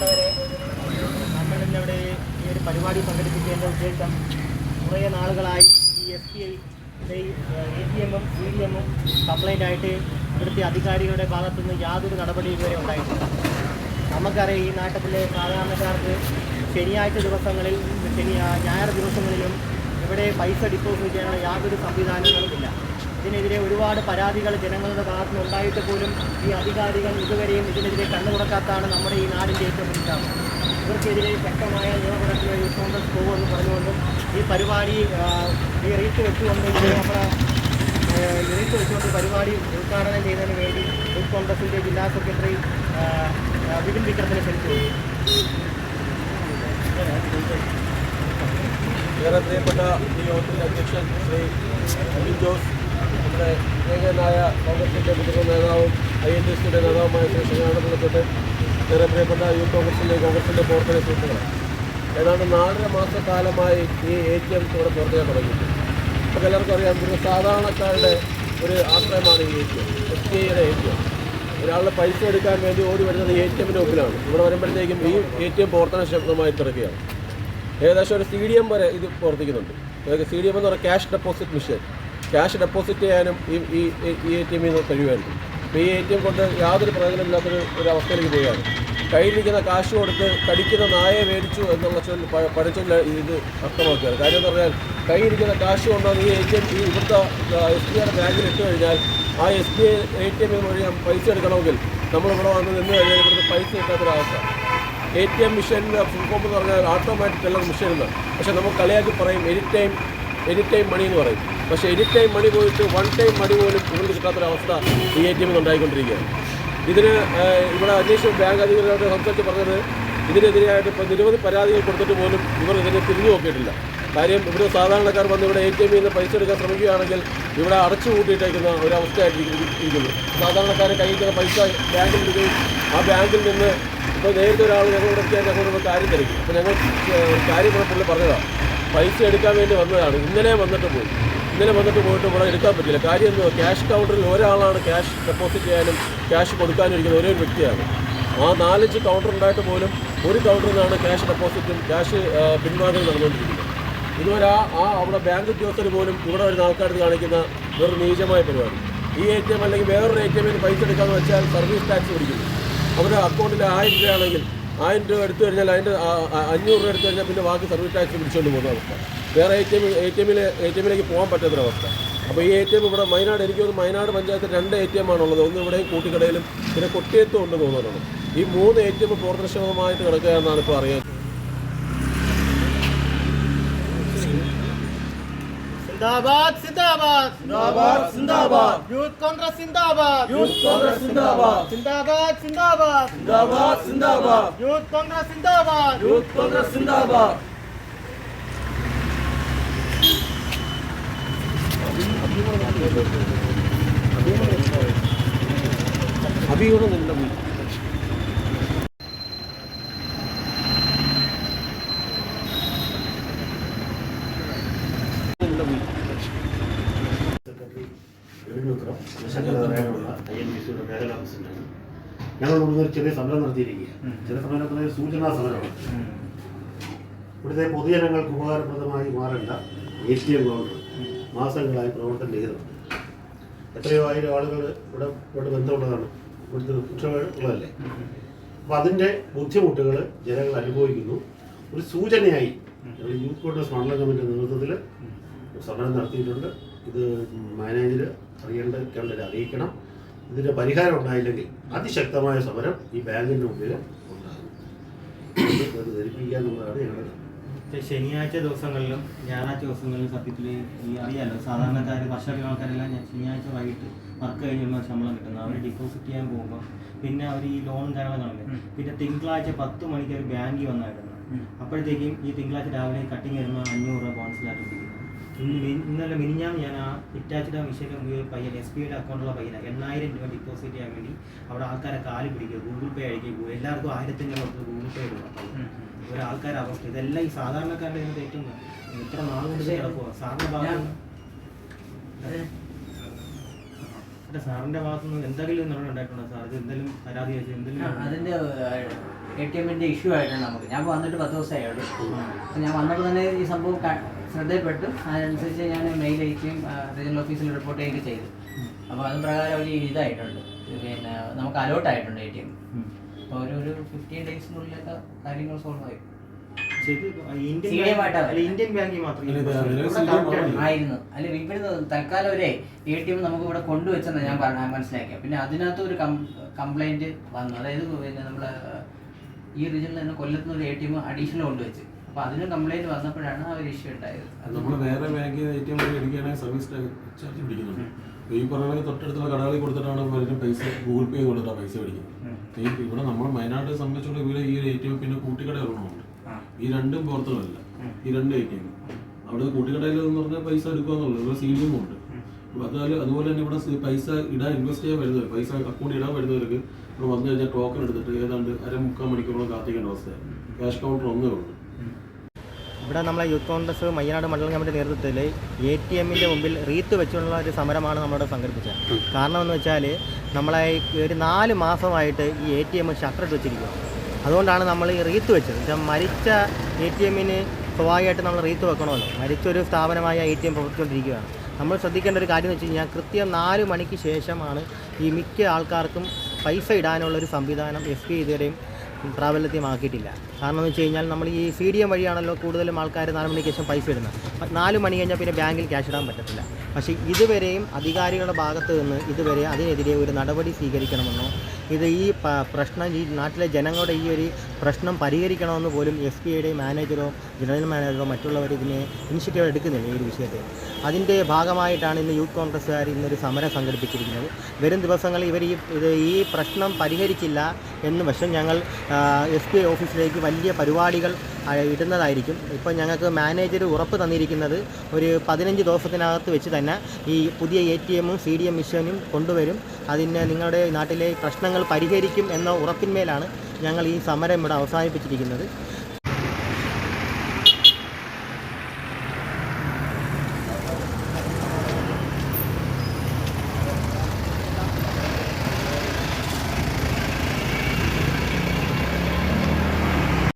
പ്രിയപ്പെട്ടവരെ നമ്മൾ ഇന്നിവിടെ ഈ ഒരു പരിപാടി സംഘടിപ്പിക്കേണ്ട ഉദ്ദേശം കുറേ നാളുകളായി ഈ S B I A T എമ്മും സി ഡി എമ്മും കംപ്ലൈന്റ് ആയിട്ട് ഇവിടുത്തെ അധികാരികളുടെ ഭാഗത്തുനിന്ന് യാതൊരു നടപടിയും ഇതുവരെ ഉണ്ടായിട്ടില്ല. നമുക്കറിയാം ഈ നാട്ടിലെ സാധാരണക്കാർക്ക് ശനിയാഴ്ച ദിവസങ്ങളിൽ ശനി ഞായർ ദിവസങ്ങളിലും ഇവിടെ പൈസ ഡിപ്പോസിറ്റ് ചെയ്യാനുള്ള യാതൊരു സംവിധാനങ്ങളുമില്ല ഇതിനെതിരെ ഒരുപാട് പരാതികൾ ജനങ്ങളുടെ ഭാഗത്തു ഉണ്ടായിട്ട് പോലും ഈ അധികാരികൾ ഇതുവരെയും ഇതിനെതിരെ കണ്ണു നമ്മുടെ ഈ നാടിന്റെ ഏറ്റവും ശാപം. ഇവർക്കെതിരെ ശക്തമായ നിയമപരമായ യൂത്ത് കോൺഗ്രസ് പോകുമെന്ന് പറഞ്ഞുകൊണ്ടും ഈ പരിപാടി ഈ റീറ്റ് വെച്ചുകൊണ്ട് നമ്മുടെ റീത്ത് വെച്ചുകൊണ്ട് പരിപാടി ഉദ്ഘാടനം ചെയ്യുന്നതിന് വേണ്ടി യൂത്ത് കോൺഗ്രസിന്റെ ജില്ലാ സെക്രട്ടറി വിപിൻ വിക്രത്തിനെ ക്ഷണിച്ചു ഏറെ പ്രിയപ്പെട്ട അധ്യക്ഷൻ ശ്രീ അനിൽ ജോസ് നമ്മുടെ ഏകനായ കോൺഗ്രസിന്റെ മുതിർന്ന നേതാവും ഐ എൻ ഡി സിയുടെ നേതാവുമായ ശ്രീ ശ്രീനാഥപിള്ളത്തോട്ട് ഏറെ പ്രിയപ്പെട്ട യൂത്ത് കോൺഗ്രസിന്റെ കോൺഗ്രസിന്റെ പ്രവർത്തന സുഹൃത്തുക്കൾ ഏതാണ്ട് നാലര മാസക്കാലമായി ഈ എ ടി എം ഇവിടെ പ്രവർത്തിക്കാൻ തുടങ്ങിയിട്ടുണ്ട്. നമുക്ക് എല്ലാവർക്കും അറിയാം ഒരു സാധാരണക്കാരുടെ ഒരു ആശ്രയമാണ് ഈ A T M S B ഐയുടെ എ ടി എം ഒരാളുടെ പൈസ എടുക്കാൻ വേണ്ടി ഓടി വരുന്നത് എ ടി എമ്മിന്റെ മുമ്പിലാണ്. ഇവിടെ വരുമ്പോഴത്തേക്കും ഈ എ ടി എം പ്രവർത്തന ശക്തമായി തിറക്കുകയാണ് ഏകദേശം ഒരു സി ഡി എം വരെ ഇത് പ്രവർത്തിക്കുന്നുണ്ട്. അതായത് സി ഡി എം എന്ന് പറഞ്ഞാൽ cash deposit machine cash deposit ചെയ്യാനും ഈ ഈ ഈ എ ടി എമ്മിൽ നിന്ന് കഴിയുമായിരുന്നു അപ്പോൾ ഈ എ ടി എം കൊണ്ട് യാതൊരു പ്രയോജനമില്ലാത്തൊരു ഒരു അവസ്ഥയിലേക്ക് പോവുകയാണ്. കയ്യിലിരിക്കുന്ന കാശ് കൊടുത്ത് കടിക്കുന്ന നായെ മേടിച്ചു എന്നുള്ള ചൊല്ല് പഠിച്ചുള്ള ഇത് അർത്ഥമാക്കുകയാണ്. കാര്യം എന്ന് പറഞ്ഞാൽ കയ്യിലിരിക്കുന്ന കാശ് കൊണ്ടാണ് ഈ എ ടി എം ഈ ഇവിടുത്തെ എസ് ബി ഐയുടെ ബാങ്കിൽ ഇട്ട് കഴിഞ്ഞാൽ ആ S B I A T എമ്മിൽ വഴി പൈസ എടുക്കണമെങ്കിൽ നമ്മളിവിടെ വന്ന് നിന്ന് കഴിഞ്ഞാൽ ഇവിടുത്തെ പൈസ കിട്ടാത്തൊരവസ്ഥ. എ ടി എം മെഷീനിന്റെ ഫുൾ ഫോം എന്ന് പറഞ്ഞാൽ ഓട്ടോമാറ്റിക് എല്ലാം മെഷീൻ എന്നാണ് പക്ഷേ നമുക്ക് കളിയാക്കി പറയും any time any time money എന്ന് പറയും. പക്ഷേ എനി ടൈം മണി പോയിട്ട് വൺ ടൈം മണി പോലും ഇവർക്ക് കിട്ടാത്തൊരവസ്ഥ ഈ എ ടി എമ്മിൽ ഉണ്ടായിക്കൊണ്ടിരിക്കുകയാണ്. ഇതിന് ഇവിടെ അന്വേഷിച്ച ബാങ്ക് അധികൃതരോട് സംസാരിച്ച് പറഞ്ഞത് ഇതിനെതിരെയായിട്ട് ഇപ്പോൾ നിരവധി പരാതികൾ കൊടുത്തിട്ട് പോലും ഇവർ ഇതിനെ തിരിഞ്ഞു നോക്കിയിട്ടില്ല. കാര്യം ഇവിടെ സാധാരണക്കാർ വന്ന് ഇവിടെ എ ടി എമ്മിൽ നിന്ന് പൈസ എടുക്കാൻ ശ്രമിക്കുകയാണെങ്കിൽ ഇവിടെ അടച്ചു കൂട്ടിയിട്ടേക്കുന്ന ഒരു അവസ്ഥയായിട്ട് ഇരിക്കുന്നു. സാധാരണക്കാരെ കയ്യിൽ പൈസ ബാങ്കിൽ ഇടുകയും ആ ബാങ്കിൽ നിന്ന് ഇപ്പോൾ നേരത്തെ ഒരാൾ ഞങ്ങളുടെ അടുത്ത് ഞങ്ങളോട് കാര്യം തിരക്കും അപ്പോൾ ഞങ്ങൾ കാര്യം പുള്ളി പറഞ്ഞതാണ്. പൈസ എടുക്കാൻ വേണ്ടി വന്നതാണ്. ഇന്നലെ വന്നിട്ട് പോയി. ഇന്നലെ വന്നിട്ട് പോയിട്ട് ഇവിടെ എടുക്കാൻ പറ്റില്ല കാര്യം എന്തുവാ? ക്യാഷ് കൗണ്ടറിൽ ഒരാളാണ് ക്യാഷ് ഡെപ്പോസിറ്റ് ചെയ്യാനും ക്യാഷ് കൊടുക്കാനും ഇരിക്കുന്ന ഒരേ വ്യക്തിയാണ്. ആ നാലഞ്ച് കൗണ്ടർ ഉണ്ടായിട്ട് പോലും ഒരു കൗണ്ടറിൽ നിന്നാണ് ക്യാഷ് ഡെപ്പോസിറ്റും ക്യാഷ് പിൻവാങ്ങലും നടന്നുകൊണ്ടിരിക്കുന്നത്. ഇതുവരെ ആ ആ അവിടെ ബാങ്ക് ഉദ്യോഗസ്ഥർ പോലും ഇവിടെ വരുന്ന ആൾക്കാർക്ക് കാണിക്കുന്ന വെറും നീചമായ പരിപാടി. ഈ എ ടി എം അല്ലെങ്കിൽ വേറൊരു എ ടി എമ്മിൽ പൈസ എടുക്കാമെന്ന് വെച്ചാൽ സർവീസ് ടാക്സ് പിടിക്കുന്നു. അവരുടെ അക്കൗണ്ടിൽ ആയിരം രൂപയാണെങ്കിൽ ആയിരം രൂപ എടുത്തു കഴിഞ്ഞാൽ അതിന്റെ അഞ്ഞൂറ് രൂപ എടുത്തു കഴിഞ്ഞാൽ പിന്നെ ബാക്കി സർവീസ് ടാക്സ് പിടിച്ചുകൊണ്ട് പോകുന്ന അവസ്ഥ. വേറെ A T M A T എമ്മിലെ എ ടി എമ്മിലേക്ക് പോകാൻ പറ്റാത്തൊരവസ്ഥ അപ്പോൾ ഈ എ ടി എം ഇവിടെ വയനാട് എനിക്ക് തോന്നുന്നു വയനാട് പഞ്ചായത്തിൽ രണ്ട് എ ടി എം ആണുള്ളത്. ഒന്ന് ഇവിടെയും കൂട്ടിക്കടയിലും പിന്നെ കൊട്ടിയത്തും ഉണ്ട് തോന്നുന്നുണ്ട് ഈ മൂന്ന് എ ടി എം പ്രവർത്തനക്ഷമമായിട്ട് കിടക്കുക എന്നാണ് ഇപ്പോൾ അറിയാൻ സിന്ദാബാദ് സിന്ദാബാദ്. സിന്ദാബാദ് സിന്ദാബാദ്. യൂത്ത് കോൺഗ്രസ് സിന്ദാബാദ്. യൂത്ത് കോൺഗ്രസ് സിന്ദാബാദ്. സിന്ദാബാദ് സിന്ദാബാദ്. സിന്ദാബാദ് സിന്ദാബാദ്. യൂത്ത് കോൺഗ്രസ് സിന്ദാബാദ്. യൂത്ത് കോൺഗ്രസ് സിന്ദാബാദ്. അഭിയൂടെ നിന്ന സെക്രട്ടറി രവീന്ദ്രപുരം ദേശാന്തരനായുള്ള ഐ എൻ ബി സിയുടെ മേഖലാ പ്രസിഡന്റാണ് ഞങ്ങൾ ഇവിടുന്ന് ഒരു ചെറിയ സമരം നടത്തിയിരിക്കുകയാണ്. ചെറിയ സമരം നടത്തുന്ന സൂചനാ സമരമാണ്. ഇവിടുത്തെ പൊതുജനങ്ങൾക്ക് ഉപകാരപ്രദമായി മാറേണ്ട. എ ടി എം കൗണ്ടർ മാസങ്ങളായി പ്രവർത്തനം ചെയ്തിട്ടുണ്ട്. എത്രയോ ആയിരം ആളുകൾ ഇവിടെ ഇവിടെ ബന്ധമുള്ളതാണ്. ഇവിടുത്തെ കുറ്റമുള്ളതല്ലേ അപ്പം അതിന്റെ ബുദ്ധിമുട്ടുകൾ ജനങ്ങൾ അനുഭവിക്കുന്നു. ഒരു സൂചനയായി ഞങ്ങൾ യൂത്ത് കോൺഗ്രസ് മണ്ഡലം കമ്മിറ്റി നേതൃത്വത്തിൽ സമരം നടത്തിയിട്ടുണ്ട്. ഇത് മാനേജർ അറിയേണ്ട അറിയിക്കണം. ഇതിന്റെ പരിഹാരം ഉണ്ടായില്ലെങ്കിൽ അതിശക്തമായ സമരം ഈ ബാങ്കിന്റെ മുമ്പിൽ ഉണ്ടാകും. ധരിപ്പിക്കുക എന്നുള്ളതാണ് ഞങ്ങളുടെ ശനിയാഴ്ച ദിവസങ്ങളിലും ഞായറാഴ്ച ദിവസങ്ങളിലും സത്യത്തിൽ ഈ അറിയാലോ സാധാരണക്കാർ വർഷത്തിൽ ആൾക്കാരെല്ലാം ഞാൻ ശനിയാഴ്ച വൈകിട്ട് വർക്ക് കഴിഞ്ഞുള്ള ശമ്പളം കിട്ടുന്നത്. അവർ ഡിപ്പോസിറ്റ് ചെയ്യാൻ പോകുമ്പോൾ പിന്നെ അവർ ഈ ലോൺ കാര്യങ്ങളൊക്കെ പിന്നെ തിങ്കളാഴ്ച പത്ത് മണിക്ക് ഒരു ബാങ്കിൽ വന്നായിരുന്നു. അപ്പോഴത്തേക്കും ഈ തിങ്കളാഴ്ച രാവിലെ കട്ടിങ് വരുമ്പോൾ അഞ്ഞൂറ് രൂപ ബോൺസിലായിട്ട് ഇന്നലെ മിനിഞ്ഞാന്ന് ഞാൻ ആ ഇറ്റാച്ചിയുടെ വിഷയം ഈ പയ്യൻ എസ് ബി ഐയുടെ അക്കൗണ്ടുള്ള പയ്യനാണ് എണ്ണായിരം രൂപ ഡിപ്പോസിറ്റ് ചെയ്യാൻ വേണ്ടി അവിടെ ആൾക്കാരെ കാൽ പിടിക്കുക ഗൂഗിൾ പേ അയക്കുക എല്ലാവർക്കും ആയിരത്തഞ്ഞൂറ് കൊടുത്ത് ഗൂഗിൾ പേ ഇടുക. ഒരാൾക്കാരെ അവസ്ഥ ഇതെല്ലാം ഈ സാധാരണക്കാരുടെ ഇതിനകത്ത് ഏറ്റവും ഇത്ര നാളുകൊണ്ട് കിടക്കുക സാധാരണ ഭാഗം സാറിന്റെ ഭാഗത്തു നിന്ന് എന്തെങ്കിലും ഉണ്ടായിട്ടുണ്ടോ? സാർ ഇത് എന്തെങ്കിലും പരാതി വെച്ച് എന്തെങ്കിലും അതിന്റെ എ ടി എമ്മിന്റെ ഇഷ്യൂ ആയിട്ടാണ് നമുക്ക്. ഞാൻ വന്നിട്ട് പത്ത് ദിവസമായി അവിടെ അപ്പോൾ ഞാൻ വന്നപ്പോൾ തന്നെ ഈ സംഭവം ശ്രദ്ധയപ്പെട്ടു ശ്രദ്ധയിൽപ്പെട്ടു. അതിനനുസരിച്ച് ഞാൻ മെയിൽ അയക്കുകയും റീജിയണൽ ഓഫീസിൽ റിപ്പോർട്ട് ചെയ്യുകയും ചെയ്തു. അപ്പോൾ അത് പ്രകാരം ഒരു ഇതായിട്ടുണ്ട്. പിന്നെ നമുക്ക് അലോട്ട് ആയിട്ടുണ്ട് എ ടി എം അപ്പോൾ ഒരു ഒരു ഫിഫ്റ്റീൻ ഡേയ്സിനുള്ളിലൊക്കെ കാര്യങ്ങൾ സോൾവ് ആയി. ഇന്ത്യൻ ബാങ്കിൽ. ആയിരുന്നു. അല്ല ഇവിടുന്ന് തൽക്കാലം ഒരു എ ടി എം നമുക്ക് ഇവിടെ കൊണ്ടുവച്ചെന്ന് ഞാൻ പറഞ്ഞ മനസ്സിലാക്കിയ. പിന്നെ അതിനകത്ത് ഒരു കംപ്ലൈന്റ് വന്നു. അതായത് പിന്നെ നമ്മളെ ഈ റീജിയനിൽ തന്നെ കൊല്ലത്ത് നിന്ന് ഒരു എ ടി എം അഡീഷണൽ കൊണ്ടുവച്ച്. അപ്പൊ അതിന് കംപ്ലൈന്റ് വന്നപ്പോഴാണ് ആ ഒരു ഇഷ്യൂ ഉണ്ടായത്. നമ്മൾ വേറെ ബാങ്കിൽ എ ടി എം എടുക്കുകയാണെങ്കിൽ സർവീസ് ചാർജ് പിടിക്കുന്നുണ്ട്. അപ്പോൾ ഈ പറഞ്ഞ തൊട്ടടുത്തുള്ള കടകളിൽ കൊടുത്തിട്ടാണ് പലരും പൈസ ഗൂഗിൾ പേ കൊടുത്താൽ പൈസ പിടിക്കുന്നത് ഇവിടെ നമ്മൾ വയനാട്ടിൽ സംബന്ധിച്ചുള്ള ഇവിടെ ഈ എ ടി എം പിന്നെ കൂട്ടിക്കട ഒരെണ്ണമുണ്ട് ആ. ഈ രണ്ടും പുറത്തുള്ളതല്ല. ഈ രണ്ട് എ ടി എം അവിടെ കൂട്ടിക്കടയിൽ എന്ന് പറഞ്ഞാൽ പൈസ എടുക്കുക എന്നുള്ളത്. ഇവിടെ സി ഡി എം ഉണ്ട് അപ്പോൾ അതുപോലെ അതുപോലെ തന്നെ ഇവിടെ പൈസ ഇടാൻ ഇൻവെസ്റ്റ് ചെയ്യാൻ വരുന്നവർ പൈസ അക്കൗണ്ട് ഇടാൻ വരുന്നവർക്ക് ഇവിടെ വന്നു കഴിഞ്ഞാൽ ടോക്കൺ എടുത്തിട്ട് ഏതാണ്ട് അര മുക്കാൽ മണിക്കൂറോളം കാത്തിക്കേണ്ട അവസ്ഥയാണ്. ക്യാഷ് കൗണ്ടർ ഒന്നേ ഉള്ളൂ. ഇവിടെ നമ്മളെ യൂത്ത് കോൺഗ്രസ് മയ്യനാട് മണ്ഡലം കമ്മിറ്റി നേതൃത്വത്തിൽ എ ടി എമ്മിന്റെ മുമ്പിൽ റീത്ത് വെച്ചുള്ള ഒരു സമരമാണ് നമ്മളിവിടെ സംഘടിപ്പിച്ചത്. കാരണം എന്ന് വെച്ചാൽ നമ്മളെ ഒരു നാല് മാസമായിട്ട് ഈ എ ടി എം ഷട്ടർ ഇട്ട് വെച്ചിരിക്കുക അതുകൊണ്ടാണ് നമ്മൾ ഈ റീത്ത് വെച്ചത്. വെച്ചാൽ മരിച്ച എ ടി എമ്മിന് സ്വാഭാവികമായിട്ട് നമ്മൾ റീത്ത് വെക്കണമല്ലോ. മരിച്ചൊരു സ്ഥാപനമായ എ ടി എം പ്രവർത്തിച്ചുകൊണ്ടിരിക്കുകയാണ്. നമ്മൾ ശ്രദ്ധിക്കേണ്ട ഒരു കാര്യം എന്ന് വെച്ച് കഴിഞ്ഞാൽ കൃത്യം നാല് മണിക്ക് ശേഷമാണ് ഈ മിക്ക ആൾക്കാർക്കും പൈസ ഇടാനുള്ളൊരു സംവിധാനം എഫ് പി ഇതുവരെയും പ്രാബല്യമാക്കിയിട്ടില്ല കാരണം എന്ന് വെച്ച് കഴിഞ്ഞാൽ നമ്മൾ ഈ സി ഡി എം വഴിയാണല്ലോ കൂടുതലും ആൾക്കാർ നാല് മണിക്ക് ശേഷം പൈസ ഇടുന്നത്. നാല് മണി കഴിഞ്ഞാൽ പിന്നെ ബാങ്കിൽ ക്യാഷ് ഇടാൻ പറ്റത്തില്ല. പക്ഷേ ഇതുവരെയും അധികാരികളുടെ ഭാഗത്ത് നിന്ന് ഇതുവരെ അതിനെതിരെ ഒരു നടപടി സ്വീകരിക്കണമെന്നോ ഇത് ഈ പ്രശ്നം ഈ നാട്ടിലെ ജനങ്ങളുടെ ഈ ഒരു പ്രശ്നം പരിഹരിക്കണമെന്ന് പോലും എസ് പി ഐയുടെ മാനേജറോ ജനറൽ മാനേജറോ മറ്റുള്ളവർ ഇതിനെ ഇനിഷ്യേറ്റീവ് എടുക്കുന്നില്ല ഈ ഒരു വിഷയത്തെ അതിന്റെ ഭാഗമായിട്ടാണ് ഇന്ന് യൂത്ത് കോൺഗ്രസ്സുകാർ ഇന്നൊരു സമരം സംഘടിപ്പിച്ചിരിക്കുന്നത്. വരും ദിവസങ്ങളിൽ ഇവർ ഈ ഇത് ഈ പ്രശ്നം പരിഹരിച്ചില്ല എന്ന് വശം ഞങ്ങൾ എസ് പി ഐ ഓഫീസിലേക്ക് വലിയ പരിപാടികൾ ഇടുന്നതായിരിക്കും. ഇപ്പോൾ ഞങ്ങൾക്ക് മാനേജർ ഉറപ്പ് തന്നിരിക്കുന്നത് ഒരു പതിനഞ്ച് ദിവസത്തിനകത്ത് വെച്ച് തന്നെ ഈ പുതിയ എ ടി എമ്മും സി ഡി എം മിഷനും കൊണ്ടുവരും. അതിന് നിങ്ങളുടെ നാട്ടിലെ പ്രശ്നങ്ങൾ പരിഹരിക്കും എന്ന ഉറപ്പിന്മേലാണ് ഞങ്ങൾ ഈ സമരം ഇവിടെ അവസാനിപ്പിച്ചിരിക്കുന്നത്.